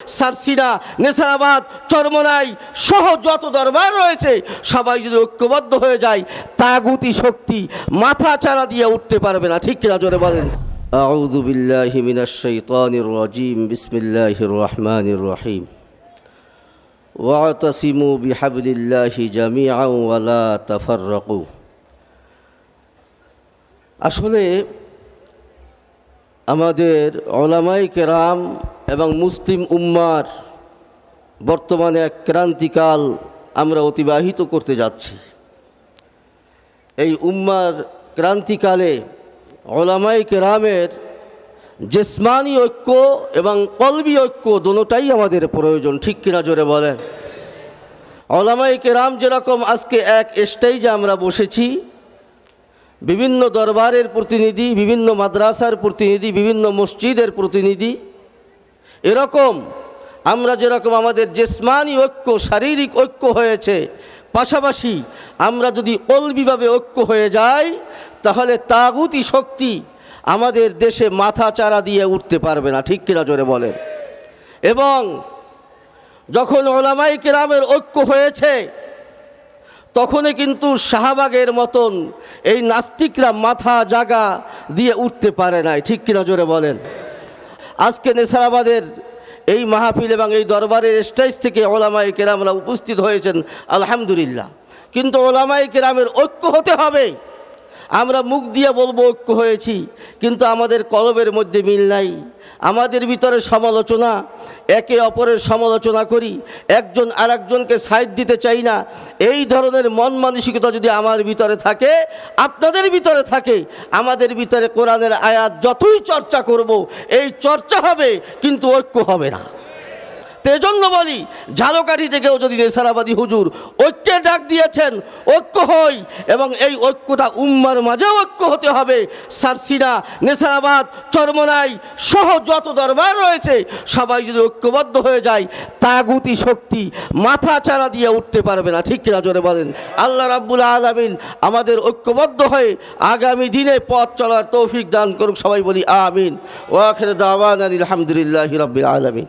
সারসিনা নেসারাবাদ চরমনাই সহ যত দরবার রয়েছে সবাই যদি ঐক্যবদ্ধ হয়ে যায় তাগুতি শক্তি মাথা চারা দিয়ে উঠতে পারবে না ঠিক কিনা জোরে বলেন أعوذ بالله من الشيطان الرجيم بسم الله الرحمن الرحيم واعتصموا بحبل الله جميعا ولا تفرقوا আসলে আমাদের ওলামাই কেরাম এবং মুসলিম উম্মার বর্তমানে এক ক্রান্তিকাল আমরা অতিবাহিত করতে যাচ্ছি। এই উম্মার ক্রান্তিকালে ওলামাই কেরামের জেসমানি ঐক্য এবং কলবি ঐক্য দোনোটাই আমাদের প্রয়োজন, ঠিক কিনা জোরে বলেন? ওলামাই কেরাম যেরকম আজকে এক স্টেজে আমরা বসেছি, বিভিন্ন দরবারের প্রতিনিধি, বিভিন্ন মাদ্রাসার প্রতিনিধি, বিভিন্ন মসজিদের প্রতিনিধি এরকম আমরা যেরকম আমাদের জেসমানি ঐক্য, শারীরিক ঐক্য হয়েছে, পাশাপাশি আমরা যদি কলবিভাবে ঐক্য হয়ে যাই, তাহলে তাগুতি শক্তি আমাদের দেশে মাথা চারা দিয়ে উঠতে পারবে না, ঠিক কিনা জোরে বলেন। এবং যখন ওলামাই কেরামের ঐক্য হয়েছে, তখনই কিন্তু শাহবাগের মতন এই নাস্তিকরা মাথা জাগা দিয়ে উঠতে পারে নাই, ঠিক কিনা জোরে বলেন। আজকে নেসারাবাদের এই মাহফিল এবং এই দরবারের স্টেজ থেকে ওলামাই কেরামরা উপস্থিত হয়েছেন, আলহামদুলিল্লাহ। কিন্তু ওলামাই কেরামের ঐক্য হতে হবে। আমরা মুখ দিয়ে বলব ঐক্য হয়েছি, কিন্তু আমাদের কলবের মধ্যে মিল নাই। আমাদের ভিতরে সমালোচনা, একে অপরের সমালোচনা করি, একজন আর একজনকে সাইড দিতে চাই না। এই ধরনের মন মানসিকতা যদি আমার ভিতরে থাকে, আপনাদের ভিতরে থাকে, আমাদের ভিতরে কোরআনের আয়াত যতই চর্চা করব, এই চর্চা হবে, কিন্তু ঐক্য হবে না। তেজন্য বলি ঝালকাঠি থেকেও যদি নেসারাবাদী হুজুর ঐক্যে ডাক দিয়েছেন, ঐক্য হই এবং এই ঐক্যটা উম্মার মাঝেও ঐক্য হতে হবে। সারসিনা নেসারাবাদ চরমনাই সহ যত দরবার রয়েছে, সবাই যদি ঐক্যবদ্ধ হয়ে যায়, তাগুতি শক্তি মাথা চারা দিয়ে উঠতে পারবে না। ঠিক কিনা জোরে বলেন? আল্লাহ রাব্বুল আলমিন আমাদের ঐক্যবদ্ধ হয়ে আগামী দিনে পথ চলার তৌফিক দান করুক, সবাই বলি আমিন। ওয়াখের দাওয়ান আলহামদুলিল্লাহ রব্বিল আলমিন।